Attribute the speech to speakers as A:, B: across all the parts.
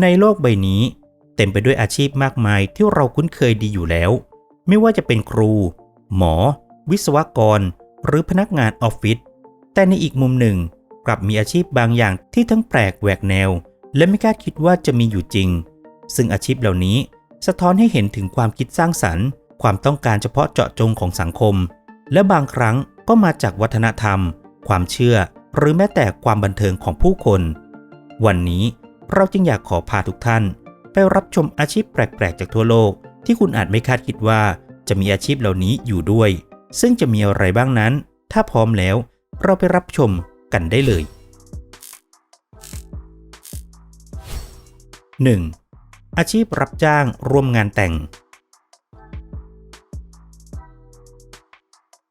A: ในโลกใบนี้ เต็มไปด้วยอาชีพมากมายที่เราคุ้นเคยดีอยู่แล้ว ไม่ว่าจะเป็นครู หมอ วิศวกร หรือพนักงานออฟฟิศแต่ในอีกมุมหนึ่ง กลับมีอาชีพบางอย่างที่ทั้งแปลกแหวกแนว และไม่คาดคิดว่าจะมีอยู่จริง ซึ่งอาชีพเหล่านี้สะท้อนให้เห็นถึงความคิดสร้างสรรค์ ความต้องการเฉพาะเจาะจงของสังคม และบางครั้งก็มาจากวัฒนธรรม ความเชื่อ หรือแม้แต่ความบันเทิงของผู้คน วันนี้ เราจึงอยากขอพาทุกท่าน ไปรับชมอาชีพแปลก ๆ จากทั่วโลก ที่คุณอาจไม่คาดคิดว่าจะมีอาชีพเหล่านี้อยู่ด้วย ซึ่งจะมีอะไรบ้างนั้น ถ้าพร้อมแล้ว เราไปรับชมกันได้เลย 1. อาชีพรับจ้างร่วมงานแต่ง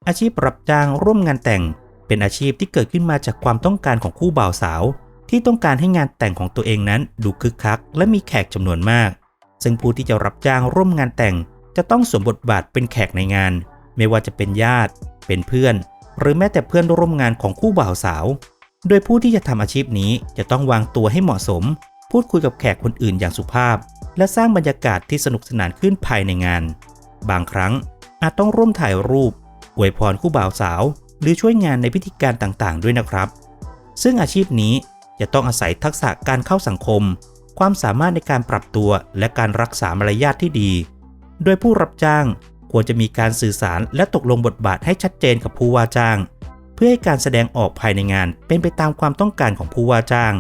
A: อาชีพรับจ้างร่วมงานแต่ง เป็นอาชีพที่เกิดขึ้นมาจากความต้องการของคู่บ่าวสาว ที่ต้องการให้งานแต่งของตัวเองนั้นดูคึกคัก และมีแขกจำนวนมาก ซึ่งผู้ที่จะรับจ้างร่วมงานแต่ง จะต้องสวมบทบาทเป็นแขกในงาน ไม่ว่าจะเป็นญาติ เป็นเพื่อน หรือแม้แต่เพื่อนร่วมงานของคู่บ่าวสาว โดยผู้ที่จะทำอาชีพนี้จะต้องวางตัวให้เหมาะสม พูดคุยกับแขกคนอื่นอย่างสุภาพ และสร้างบรรยากาศที่สนุกสนานขึ้นภายในงาน บางครั้งอาจต้องร่วมถ่ายรูปอวยพรคู่บ่าวสาว หรือช่วยงานในพิธีการต่างๆ ด้วยนะครับ ซึ่งอาชีพนี้ จะต้องอาศัยทักษะการเข้าสังคม ความสามารถในการปรับตัวและการรักษามารยาทที่ดี โดยผู้รับจ้างควรจะมีการสื่อสารและตกลงบทบาทให้ชัดเจนกับผู้ว่าจ้าง เพื่อให้การแสดงออกภายในงานเป็นไปตามความต้องการของผู้ว่าจ้าง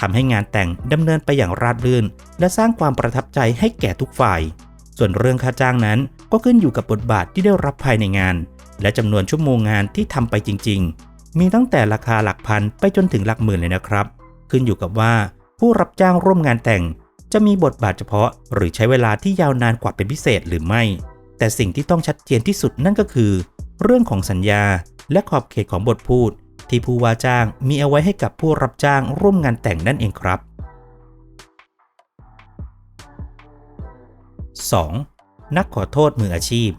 A: ทำให้งานแต่งดำเนินไปอย่างราบรื่น และสร้างความประทับใจให้แก่ทุกฝ่าย ส่วนเรื่องค่าจ้างนั้นก็ขึ้นอยู่กับบทบาทที่ได้รับภายในงาน และจำนวนชั่วโมงงานที่ทำไปจริง ๆ มีตั้งแต่ราคาหลักพันไปจนถึงหลักหมื่นเลยนะครับ ขึ้นอยู่กับว่าผู้รับจ้างร่วมงานแต่ง จะมีบทบาทเฉพาะ หรือใช้เวลาที่ยาวนานกว่าเป็นพิเศษหรือไม่ แต่สิ่งที่ต้องชัดเจนที่สุดนั่นก็คือ เรื่องของสัญญาและขอบเขตของบทพูด ที่ผู้ว่าจ้างมีเอาไว้ให้กับผู้รับจ้างร่วมงานแต่งนั่นเองครับ 2. นักขอโทษมืออาชีพ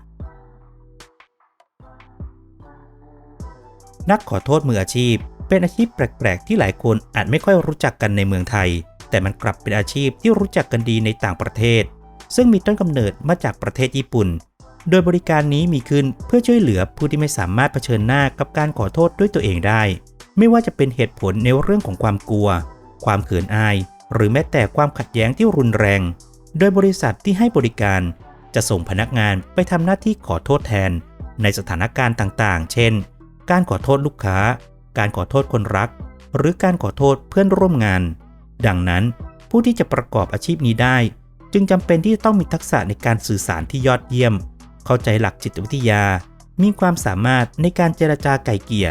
A: นักขอโทษมืออาชีพ เป็นอาชีพแปลก ๆ ที่หลายคนอาจไม่ค่อยรู้จักกันในเมืองไทย แต่มันกลับเป็นอาชีพที่รู้จักกันดีในต่างประเทศ ซึ่งมีต้นกำเนิดมาจากประเทศญี่ปุ่น โดยบริการนี้มีขึ้นเพื่อช่วยเหลือผู้ที่ไม่สามารถเผชิญหน้ากับการขอโทษด้วยตัวเองได้ ไม่ว่าจะเป็นเหตุผลในเรื่องของความกลัว ความเขินอาย หรือแม้แต่ความขัดแย้งที่รุนแรง โดยบริษัทที่ให้บริการ จะส่งพนักงานไปทำหน้าที่ขอโทษแทน ในสถานการณ์ต่างๆ เช่น การขอโทษลูกค้า การขอโทษคนรัก หรือการขอโทษเพื่อนร่วมงาน ดังนั้นผู้ที่จะประกอบอาชีพนี้ได้ จึงจำเป็นที่จะต้องมีทักษะในการสื่อสารที่ยอดเยี่ยม เข้าใจหลักจิตวิทยา มีความสามารถในการเจรจาไก่เกลี่ย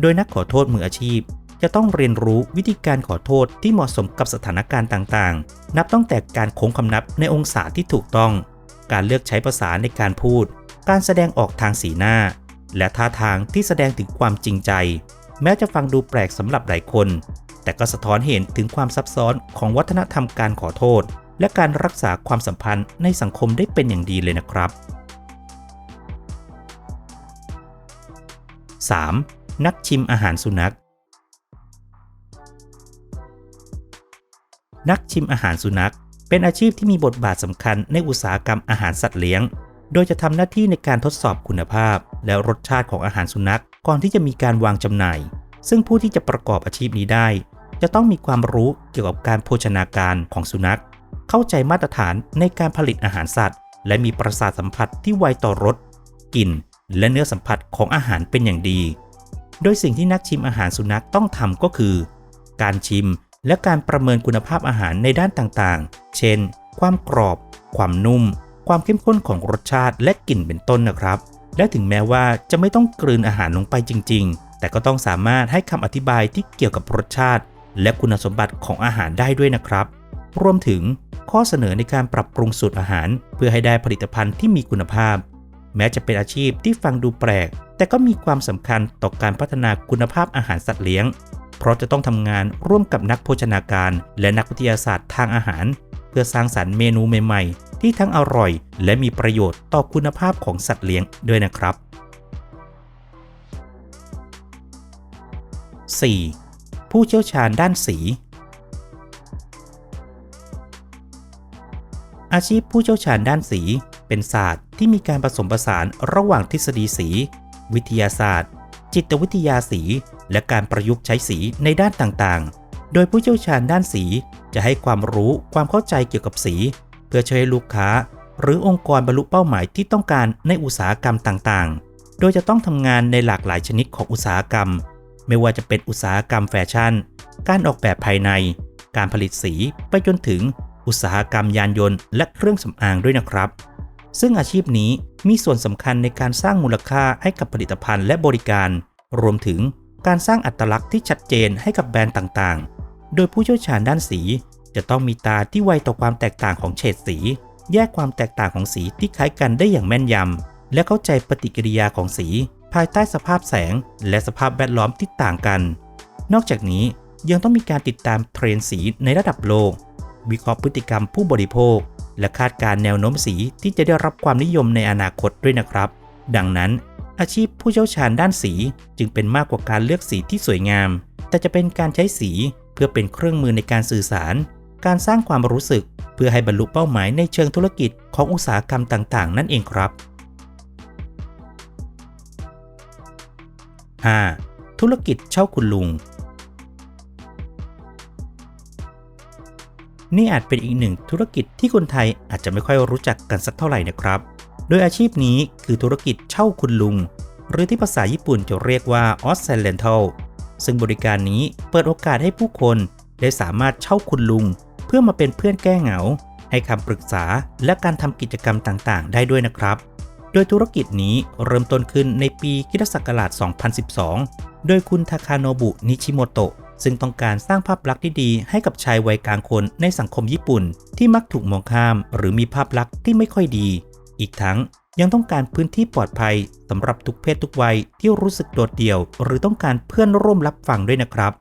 A: โดยนักขอโทษมืออาชีพ จะต้องเรียนรู้วิธีการขอโทษที่เหมาะสมกับสถานการณ์ต่างๆ นับตั้งแต่การโค้งคำนับในองศาที่ถูกต้อง การเลือกใช้ภาษาในการพูด การแสดงออกทางสีหน้า และท่าทางที่แสดงถึงความจริงใจ แม้จะฟังดูแปลกสำหรับหลายคน แต่ก็สะท้อนเห็นถึงความซับซ้อนของวัฒนธรรมการขอโทษ และการรักษาความสัมพันธ์ในสังคมได้เป็นอย่างดีเลยนะครับ 3. นักชิมอาหารสุนัข นักชิมอาหารสุนัข เป็นอาชีพที่มีบทบาทสำคัญในอุตสาหกรรมอาหารสัตว์เลี้ยง โดยจะทำหน้าที่ในการทดสอบคุณภาพ และรสชาติของอาหารสุนัข ก่อนที่จะมีการวางจำหน่าย ซึ่งผู้ที่จะประกอบอาชีพนี้ได้ จะต้องมีความรู้เกี่ยวกับการโภชนาการของสุนัข เข้าใจมาตรฐานในการผลิตอาหารสัตว์ และมีประสาทสัมผัสที่ไวต่อรสกลิ่น และเนื้อสัมผัสของอาหารเป็นอย่างดี โดยสิ่งที่นักชิมอาหารสุนัขต้องทำก็คือ การชิมและการประเมินคุณภาพอาหารในด้านต่างๆ เช่น ความกรอบ ความนุ่ม ความเข้มข้นของรสชาติและกลิ่นเป็นต้นนะครับ และถึงแม้ว่าจะไม่ต้องกลืนอาหารลงไปจริง ๆ แต่ก็ต้องสามารถให้คำอธิบายที่เกี่ยวกับรสชาติ และคุณสมบัติของอาหารได้ด้วยนะครับ รวมถึงข้อเสนอในการปรับปรุงสูตรอาหาร เพื่อให้ได้ผลิตภัณฑ์ที่มีคุณภาพ แม้จะเป็นอาชีพที่ฟังดูแปลก แต่ก็มีความสำคัญต่อการพัฒนาคุณภาพอาหารสัตว์เลี้ยง เพราะจะต้องทำงานร่วมกับนักโภชนาการ และนักวิทยาศาสตร์ทางอาหาร เพื่อสร้างสรรค์เมนูใหม่ๆ ที่ทั้งอร่อย และมีประโยชน์ต่อคุณภาพของสัตว์เลี้ยงด้วยนะครับ 4. ผู้เชี่ยวชาญด้านสี อาชีพผู้เชี่ยวชาญด้านสี เป็นศาสตร์ที่มีการผสมผสานระหว่างทฤษฎีสี วิทยาศาสตร์ จิตวิทยาสี และการประยุกต์ใช้สีในด้านต่างๆ โดยผู้เชี่ยวชาญด้านสีจะให้ความรู้ความเข้าใจเกี่ยวกับสี เพื่อช่วยให้ลูกค้า หรือองค์กรบรรลุเป้าหมายที่ต้องการในอุตสาหกรรมต่างๆ โดยจะต้องทำงานในหลากหลายชนิดของอุตสาหกรรม ไม่ว่าจะเป็นอุตสาหกรรมแฟชั่น การออกแบบภายใน การผลิตสีไปจนถึงอุตสาหกรรมยานยนต์และเครื่องสำอางด้วยนะครับ ซึ่งอาชีพนี้มีส่วนสำคัญในการสร้างมูลค่าให้กับผลิตภัณฑ์และบริการ รวมถึงการสร้างอัตลักษณ์ที่ชัดเจนให้กับแบรนด์ต่างๆ โดยผู้เชี่ยวชาญด้านสี จะต้องมีตาที่ไวต่อความแตกต่างของเฉดสี แยกความแตกต่างของสีที่คล้ายกันได้อย่างแม่นยำ และเข้าใจปฏิกิริยาของสี ภายใต้สภาพแสง และสภาพแวดล้อมที่ต่างกัน นอกจากนี้ยังต้องมีการติดตามเทรนสีในระดับโลก วิเคราะห์พฤติกรรมผู้บริโภค และคาดการแนวโน้มสีที่จะได้รับความนิยมในอนาคตด้วยนะครับ ดังนั้น อาชีพผู้เชี่ยวชาญด้านสีจึงเป็นมากกว่าการเลือกสีที่สวยงาม แต่จะเป็นการใช้สี พื่อเป็นเครื่องมือในการสื่อสาร การสร้างความรู้สึก เพื่อให้บรรลุเป้าหมายในเชิงธุรกิจของอุตสาหกรรมต่างๆ นั่นเองครับ 5. ธุรกิจเช่าคุณลุง นี่อาจเป็นอีกหนึ่งธุรกิจที่คนไทยอาจจะไม่ค่อยรู้จักกันสักเท่าไหร่นะครับ โดยอาชีพนี้คือธุรกิจเช่าคุณลุง หรือที่ภาษาญี่ปุ่นจะเรียกว่า o s c i d e n t a l ซึ่งบริการนี้เปิดโอกาสให้ผู้คน ได้สามารถเช่าคุณลุง เพื่อมาเป็นเพื่อนแก้เหงา ให้คำปรึกษาและการทำกิจกรรมต่างๆ ได้ด้วยนะครับ โดยธุรกิจนี้เริ่มต้นขึ้นในปีคศ2012 โดยคุณทาคาโนบุนิชิโมโตะซึ่งต้องการสร้างภาพลักษณ์ที่ดีให้กับชายวัยกลางคนในสังคมญี่ปุ่น ที่มักถูกมองข้าม หรือมีภาพลักษณ์ที่ไม่ค่อยดี อีกทั้ง ยังต้องการพื้นที่ปลอดภัยสำหรับทุกเพศทุกวัยที่รู้สึกโดดเดี่ยว หรือต้องการเพื่อนร่วมรับฟังด้วยนะครับ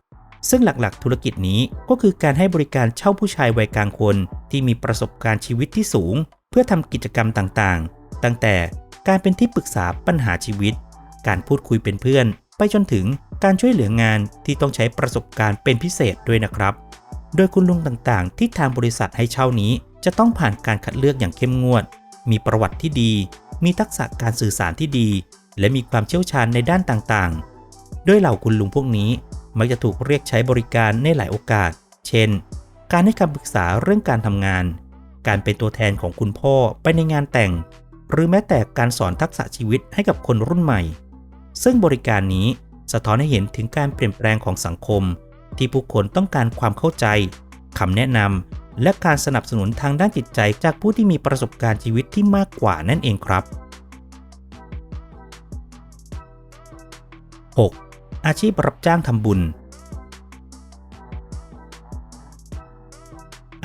A: ซึ่งหลักๆ ธุรกิจนี้ก็คือการให้บริการเช่าผู้ชายวัยกลางคน ที่มีประสบการณ์ชีวิตที่สูง เพื่อทำกิจกรรมต่างๆ ตั้งแต่การเป็นที่ปรึกษาปัญหาชีวิต การพูดคุยเป็นเพื่อน ไปจนถึงการช่วยเหลืองานที่ต้องใช้ประสบการณ์เป็นพิเศษด้วยนะครับ โดยคุณลุงต่างๆ ที่ทางบริษัทให้เช่านี้ จะต้องผ่านการคัดเลือกอย่างเข้มงวด มีประวัติที่ดี มีทักษะการสื่อสารที่ดี และมีความเชี่ยวชาญในด้านต่างๆโดยเหล่าคุณลุงพวกนี้มักจะถูกเรียกใช้บริการในหลายโอกาส เช่น การให้คำปรึกษาเรื่องการทำงาน การเป็นตัวแทนของคุณพ่อไปในงานแต่ง หรือแม้แต่การสอนทักษะชีวิตให้กับคนรุ่นใหม่ ซึ่งบริการนี้สะท้อนให้เห็นถึงการเปลี่ยนแปลงของสังคม ที่ผู้คนต้องการความเข้าใจคำแนะนำ และการสนับสนุนทางด้านจิตใจจากผู้ที่มีประสบการณ์ชีวิตที่มากกว่านั่นเองครับ 6. อาชีพรับจ้างทำบุญ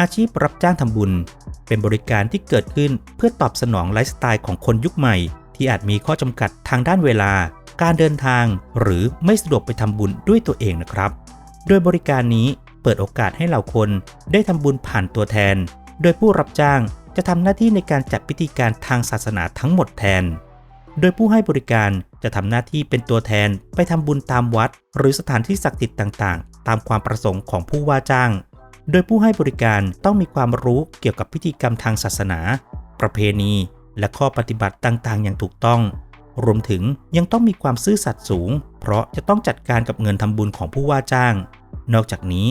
A: อาชีพรับจ้างทำบุญ เป็นบริการที่เกิดขึ้นเพื่อตอบสนองไลฟ์สไตล์ของคนยุคใหม่ ที่อาจมีข้อจำกัดทางด้านเวลา การเดินทาง หรือไม่สะดวกไปทำบุญด้วยตัวเองนะครับ โดยบริการนี้ เปิดโอกาสให้เหล่าคนได้ทำบุญผ่านตัวแทน โดยผู้รับจ้างจะทำหน้าที่ในการจัดพิธีการทางศาสนาทั้งหมดแทน โดยผู้ให้บริการจะทำหน้าที่เป็นตัวแทนไปทำบุญตามวัด หรือสถานที่ศักดิ์สิทธิ์ต่างๆ ตามความประสงค์ของผู้ว่าจ้าง โดยผู้ให้บริการต้องมีความรู้เกี่ยวกับพิธีกรรมทางศาสนา ประเพณี และข้อปฏิบัติต่างๆ อย่างถูกต้อง รวมถึงยังต้องมีความซื่อสัตย์สูง เพราะจะต้องจัดการกับเงินทำบุญของผู้ว่าจ้าง นอกจากนี้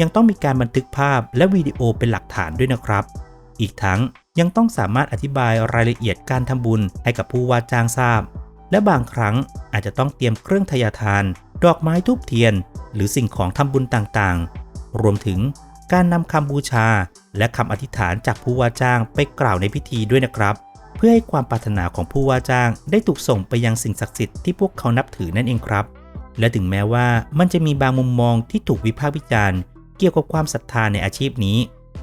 A: ยังต้องมีการบันทึกภาพและวิดีโอเป็นหลักฐานด้วยนะครับ อีกทั้งยังต้องสามารถอธิบายรายละเอียดการทำบุญให้กับผู้ว่าจ้างทราบ และบางครั้งอาจจะต้องเตรียมเครื่องทยาทาน ดอกไม้ทูบเทียน หรือสิ่งของทำบุญต่างๆ รวมถึงการนำคำบูชา และคำอธิษฐานจากผู้ว่าจ้างไปกล่าวในพิธีด้วยนะครับ เพื่อให้ความปรารถนาของผู้ว่าจ้างได้ถูกส่งไปยังสิ่งศักดิ์สิทธิ์ที่พวกเขานับถือนั่นเองครับ และถึงแม้ว่ามันจะมีบางมุมมองที่ถูกวิพากษ์วิจารณ์ เกี่ยวกับความศรัทธาในอาชีพนี้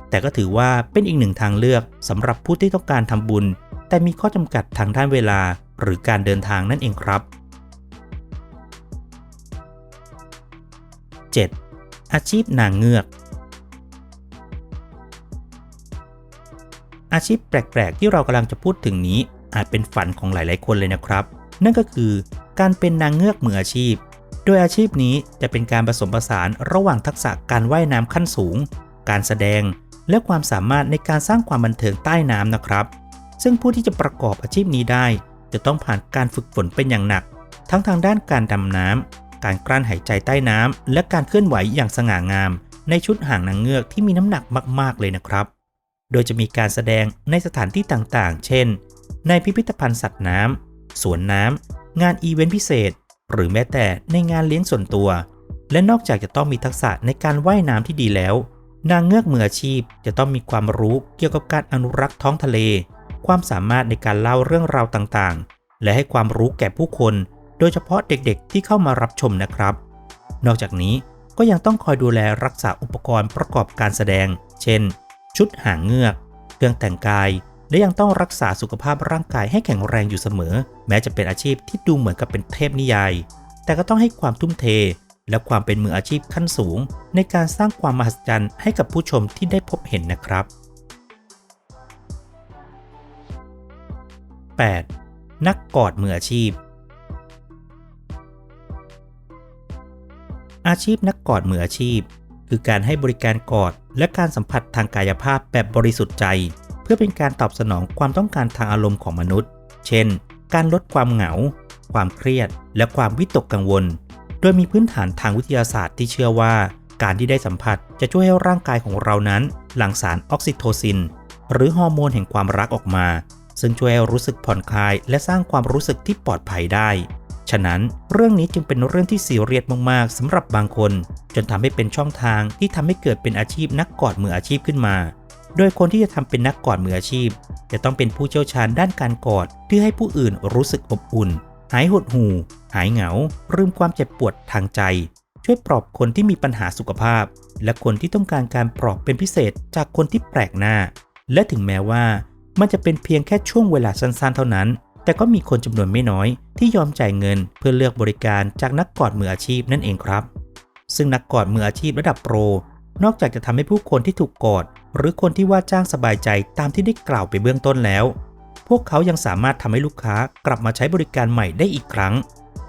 A: แต่ก็ถือว่าเป็นอีกหนึ่งทางเลือกสำหรับผู้ที่ต้องการทำบุญ แต่มีข้อจำกัดทางด้านเวลาหรือการเดินทางนั่นเองครับ 7. อาชีพนางเงือก อาชีพแปลก ๆ ที่เรากำลังจะพูดถึงนี้อาจเป็นฝันของหลาย ๆ คนเลยนะครับ นั่นก็คือการเป็นนางเงือกมืออาชีพ โดยอาชีพนี้จะเป็นการผสมผสานระหว่างทักษะการว่ายน้ำขั้นสูง การแสดง และความสามารถในการสร้างความบันเทิงใต้น้ำนะครับ ซึ่งผู้ที่จะประกอบอาชีพนี้ได้ จะต้องผ่านการฝึกฝนเป็นอย่างหนัก ทั้งทางด้านการดำน้ำการกลั้นหายใจใต้น้ำและการเคลื่อนไหวอย่างสง่างาม ในชุดหางนางเงือกที่มีน้ำหนักมากๆเลยนะครับ โดยจะมีการแสดงในสถานที่ต่างๆ เช่น ในพิพิธภัณฑ์สัตว์น้ำสวนน้ำงานอีเวนต์พิเศษ หรือแม้แต่ในงานเลี้ยงส่วนตัว และนอกจากจะต้องมีทักษะในการว่ายน้ำที่ดีแล้ว นางเงือกมืออาชีพจะต้องมีความรู้เกี่ยวกับการอนุรักษ์ท้องทะเล ความสามารถในการเล่าเรื่องราวต่างๆ และให้ความรู้แก่ผู้คน โดยเฉพาะเด็กๆที่เข้ามารับชมนะครับ นอกจากนี้ก็ยังต้องคอยดูแลรักษาอุปกรณ์ประกอบการแสดง เช่น ชุดหางเงือก เครื่องแต่งกาย และยังต้องรักษาสุขภาพร่างกายให้แข็งแรงอยู่เสมอ แม้จะเป็นอาชีพที่ดูเหมือนกับเป็นเทพนิยาย แต่ก็ต้องให้ความทุ่มเท และความเป็นมืออาชีพขั้นสูง ในการสร้างความมหัศจรรย์ให้กับผู้ชมที่ได้พบเห็นนะครับ 8. นักกอดมืออาชีพ อาชีพนักกอดมืออาชีพ คือการให้บริการกอดและการสัมผัสทางกายภาพแบบบริสุทธิ์ใจ พื่อเป็นการตอบสนองความต้องการทางอารมณ์ของมนุษย์ เช่น การลดความเหงา ความเครียด และความวิตกกังวล โดยมีพื้นฐานทางวิทยาศาสตร์ที่เชื่อว่า การที่ได้สัมผัสจะช่วยให้ร่างกายของเรานั้น หลั่งสารออกซิโทซิน หรือฮอร์โมนแห่งความรักออกมา ซึ่งช่วยให้รู้สึกผ่อนคลาย และสร้างความรู้สึกที่ปลอดภัยได้ ฉะนั้นเรื่องนี้จึงเป็นเรื่องที่ซีเรียสมากๆสำหรับบางคน จนทำให้เป็นช่องทางที่ทำให้เกิดเป็นอาชีพนักกอดมืออาชีพขึ้นมา โดยคนที่จะทำเป็นนักกอดมืออาชีพ จะต้องเป็นผู้เชี่ยวชาญด้านการกอดที่อให้ผู้อื่นรู้สึกอบอุ่น หายหดหู่ หายเหงาลืมความเจ็บปวดทางใจ ช่วยปลอบคนที่มีปัญหาสุขภาพ และคนที่ต้องการการปลอบเป็นพิเศษจากคนที่แปลกหน้า และถึงแม้ว่า มันจะเป็นเพียงแค่ช่วงเวลาสั้นๆ เท่านั้น แต่ก็มีคนจำนวนไม่น้อย ที่ยอมจ่ายเงินเพื่อเลือกบริการจากนักกอดมืออาชีพนั่นเองครับ ซึ่งนักกอดมืออาชีพระดับโปรนอกจากจะทำให้ผู้คนที่ถูกกอด หรือคนที่ว่าจ้างสบายใจตามที่ได้กล่าวไปเบื้องต้นแล้ว พวกเขายังสามารถทำให้ลูกค้ากลับมาใช้บริการใหม่ได้อีกครั้ง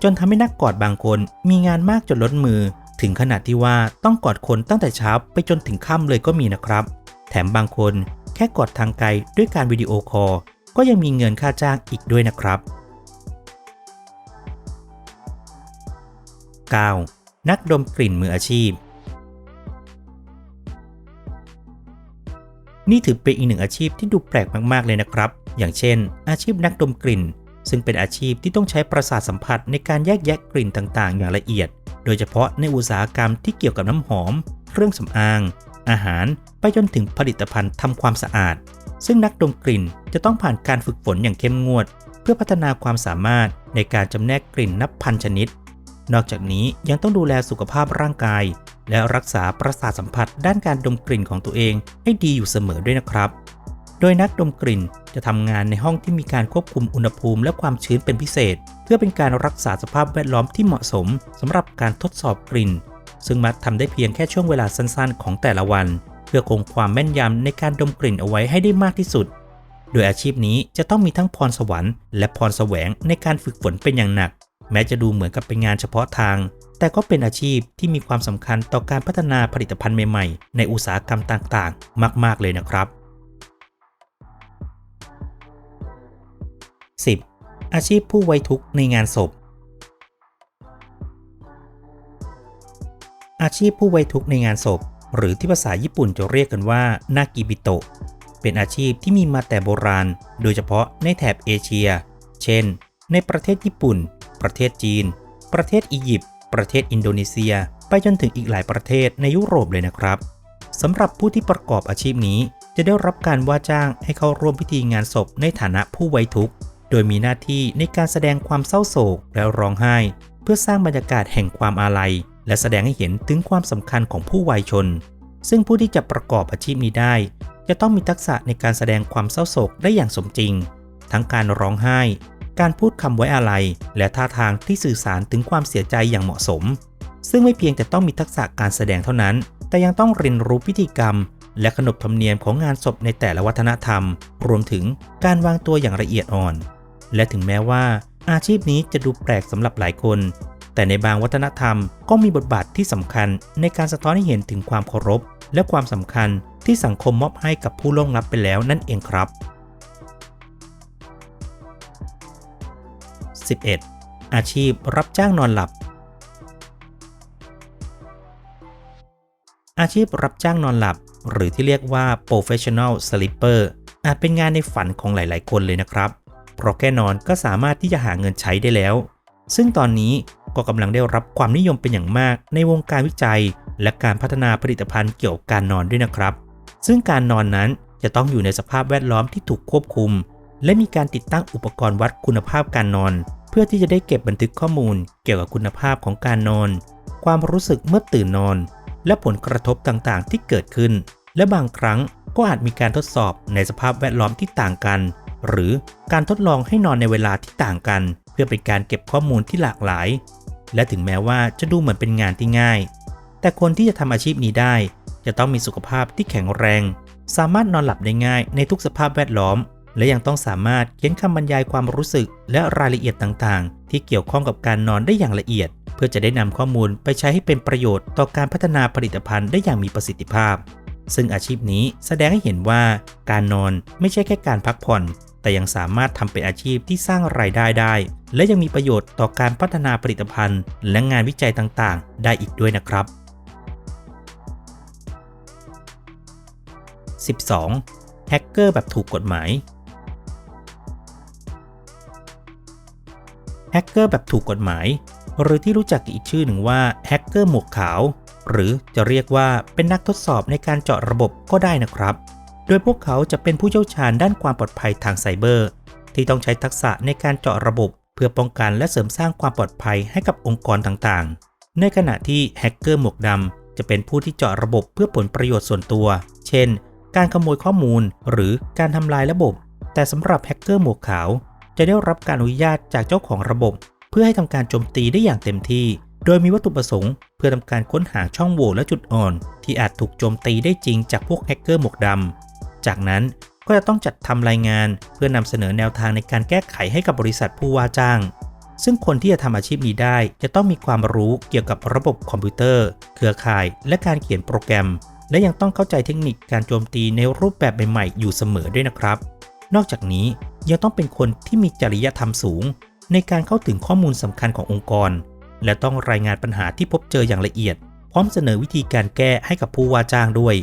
A: จนทำให้นักกอดบางคนมีงานมากจนล้นมือ ถึงขนาดที่ว่าต้องกอดคนตั้งแต่เช้าไปจนถึงค่ำเลยก็มีนะครับ แถมบางคนแค่กอดทางไกลด้วยการวิดีโอคอลก็ยังมีเงินค่าจ้างอีกด้วยนะครับ 9. นักดมกลิ่นมืออาชีพ นี่ถือเป็นอีกหนึ่งอาชีพที่ดูแปลกมากๆเลยนะครับ อย่างเช่น อาชีพนักดมกลิ่น ซึ่งเป็นอาชีพที่ต้องใช้ประสาทสัมผัสในการแยกแยะกลิ่นต่างๆ อย่างละเอียด โดยเฉพาะในอุตสาหกรรมที่เกี่ยวกับน้ำหอม เครื่องสำอาง อาหาร ไปจนถึงผลิตภัณฑ์ทำความสะอาด ซึ่งนักดมกลิ่นจะต้องผ่านการฝึกฝนอย่างเข้มงวด เพื่อพัฒนาความสามารถในการจำแนกกลิ่นนับพันชนิด นอกจากนี้ยังต้องดูแลสุขภาพร่างกาย และรักษาประสาทสัมผัสด้านการดมกลิ่นของตัวเองให้ดีอยู่เสมอด้วยนะครับ โดยนักดมกลิ่นจะทำงานในห้องที่มีการควบคุมอุณหภูมิและความชื้นเป็นพิเศษ เพื่อเป็นการรักษาสภาพแวดล้อมที่เหมาะสมสำหรับการทดสอบกลิ่น ซึ่งมักทำได้เพียงแค่ช่วงเวลาสั้นๆ ของแต่ละวัน เพื่อคงความแม่นยำในการดมกลิ่นเอาไว้ให้ได้มากที่สุด โดยอาชีพนี้จะต้องมีทั้งพรสวรรค์และพรแสวงในการฝึกฝนเป็นอย่างหนัก แม้จะดูเหมือนกับเป็นงานเฉพาะทาง แต่ก็เป็นอาชีพที่มีความสำคัญต่อการพัฒนาผลิตภัณฑ์ใหม่ๆ ในอุตสาหกรรมต่างๆ มาก ๆ เลยนะครับ 10. อาชีพผู้ไว้ทุกข์ในงานศพ อาชีพผู้ไว้ทุกข์ในงานศพ หรือที่ภาษาญี่ปุ่นจะเรียกกันว่านากิบิโตะเป็นอาชีพที่มีมาแต่โบราณ โดยเฉพาะในแถบเอเชีย เช่น ในประเทศญี่ปุ่น ประเทศจีน ประเทศอียิปต์ ประเทศอินโดนีเซีย ไปจนถึงอีกหลายประเทศในยุโรปเลยนะครับสำหรับผู้ที่ประกอบอาชีพนี้ จะได้รับการว่าจ้างให้เข้าร่วมพิธีงานศพในฐานะผู้ไว้ทุกข์ โดยมีหน้าที่ในการแสดงความเศร้าโศกและร้องไห้ เพื่อสร้างบรรยากาศแห่งความอาลัย และแสดงให้เห็นถึงความสำคัญของผู้วัยชน ซึ่งผู้ที่จะประกอบอาชีพนี้ได้ จะต้องมีทักษะในการแสดงความเศร้าโศกได้อย่างสมจริง ทั้งการร้องไห้ การพูดคำไว้อาลัยและท่าทางที่สื่อสารถึงความเสียใจอย่างเหมาะสม ซึ่งไม่เพียงแต่ต้องมีทักษะการแสดงเท่านั้น แต่ยังต้องเรียนรู้พิธีกรรม และขนบธรรมเนียมของงานศพในแต่ละวัฒนธรรม รวมถึงการวางตัวอย่างละเอียดอ่อน และถึงแม้ว่า อาชีพนี้จะดูแปลกสำหรับหลายคน แต่ในบางวัฒนธรรมก็มีบทบาทที่สำคัญในการสะท้อนให้เห็นถึงความเคารพ และความสำคัญที่สังคมมอบให้กับผู้ล่วงลับไปแล้วนั่นเองครับ 11. อาชีพรับจ้างนอนหลับ อาชีพรับจ้างนอนหลับ หรือที่เรียกว่า professional sleeper อาจเป็นงานในฝันของหลาย ๆ คนเลยนะครับ เพราะแค่นอนก็สามารถที่จะหาเงินใช้ได้แล้ว ซึ่งตอนนี้ก็กำลังได้รับความนิยมเป็นอย่างมากในวงการวิจัย และการพัฒนาผลิตภัณฑ์เกี่ยวกับการนอนด้วยนะครับ ซึ่งการนอนนั้นจะต้องอยู่ในสภาพแวดล้อมที่ถูกควบคุม และมีการติดตั้งอุปกรณ์วัดคุณภาพการนอน เพื่อที่จะได้เก็บบันทึกข้อมูล เกี่ยวกับคุณภาพของการนอน ความรู้สึกเมื่อตื่นนอน และผลกระทบต่างๆ ที่เกิดขึ้น และบางครั้งก็อาจมีการทดสอบในสภาพแวดล้อมที่ต่างกัน หรือการทดลองให้นอนในเวลาที่ต่างกัน เพื่อเป็นการเก็บข้อมูลที่หลากหลาย และถึงแม้ว่าจะดูเหมือนเป็นงานที่ง่าย แต่คนที่จะทำอาชีพนี้ได้ จะต้องมีสุขภาพที่แข็งแรง สามารถนอนหลับได้ง่ายในทุกสภาพแวดล้อม และยังต้องสามารถเขียนคำบรรยายความรู้สึก และรายละเอียดต่างๆ ที่เกี่ยวข้องกับการนอนได้อย่างละเอียด เพื่อจะได้นำข้อมูลไปใช้ให้เป็นประโยชน์ต่อการพัฒนาผลิตภัณฑ์ได้อย่างมีประสิทธิภาพ ซึ่งอาชีพนี้แสดงให้เห็นว่าการนอนไม่ใช่แค่การพักผ่อน แต่ยังสามารถทำเป็นอาชีพที่สร้างรายได้ได้ และยังมีประโยชน์ต่อการพัฒนาผลิตภัณฑ์ และงานวิจัยต่างๆ ได้อีกด้วยนะครับ 12. แฮกเกอร์แบบถูกกฎหมาย แฮกเกอร์แบบถูกกฎหมาย หรือที่รู้จักอีกชื่อหนึ่งว่าแฮกเกอร์หมวกขาว หรือจะเรียกว่าเป็นนักทดสอบในการเจาะระบบก็ได้นะครับ โดยพวกเขาจะเป็นผู้เชี่ยวชาญด้านความปลอดภัยทางไซเบอร์ ที่ต้องใช้ทักษะในการเจาะระบบ เพื่อป้องกันและเสริมสร้างความปลอดภัยให้กับองค์กรต่างๆ ในขณะที่แฮกเกอร์หมวกดำจะเป็นผู้ที่เจาะระบบเพื่อผลประโยชน์ส่วนตัว เช่น การขโมยข้อมูลหรือการทำลายระบบ แต่สำหรับแฮกเกอร์หมวกขาว จะได้รับการอนุญาตจากเจ้าของระบบ เพื่อให้ทำการโจมตีได้อย่างเต็มที่ โดยมีวัตถุประสงค์ เพื่อทำการค้นหาช่องโหว่และจุดอ่อน ที่อาจถูกโจมตีได้จริงจากพวกแฮกเกอร์หมวกดำจากนั้นก็จะต้องจัดทำรายงานเพื่อนำเสนอแนวทางในการแก้ไขให้กับบริษัทผู้ว่าจ้าง ซึ่งคนที่จะทำอาชีพนี้ได้ จะต้องมีความรู้เกี่ยวกับระบบคอมพิวเตอร์ เครือข่าย และการเขียนโปรแกรม และยังต้องเข้าใจเทคนิคการโจมตีในรูปแบบใหม่ๆอยู่เสมอด้วยนะครับ นอกจากนี้ยังต้องเป็นคนที่มีจริยธรรมสูง ในการเข้าถึงข้อมูลสำคัญขององค์กร และต้องรายงานปัญหาที่พบเจออย่างละเอียด พร้อมเสนอวิธีการแก้ให้กับผู้ว่าจ้างด้วย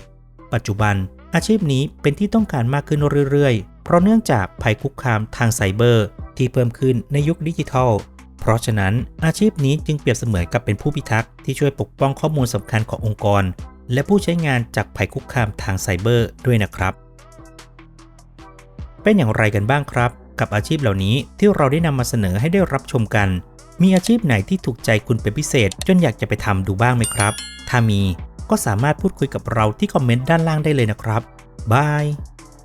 A: ปัจจุบัน อาชีพนี้เป็นที่ต้องการมากขึ้นเรื่อยๆ เพราะเนื่องจากภัยคุกคามทางไซเบอร์ ที่เพิ่มขึ้นในยุคดิจิทัล เพราะฉะนั้นอาชีพนี้จึงเปรียบเสมือนกับเป็นผู้พิทักษ์ที่ช่วยปกป้องข้อมูลสำคัญขององค์กร และผู้ใช้งานจากภัยคุกคามทางไซเบอร์ด้วยนะครับ เป็นอย่างไรกันบ้างครับ กับอาชีพเหล่านี้ที่เราได้นำมาเสนอให้ได้รับชมกัน มีอาชีพไหนที่ถูกใจคุณเป็นพิเศษ จนอยากจะไปทำดูบ้างไหมครับ ถ้ามีก็สามารถพูดคุยกับเราที่คอมเมนต์ด้านล่างได้เลยนะครับบาย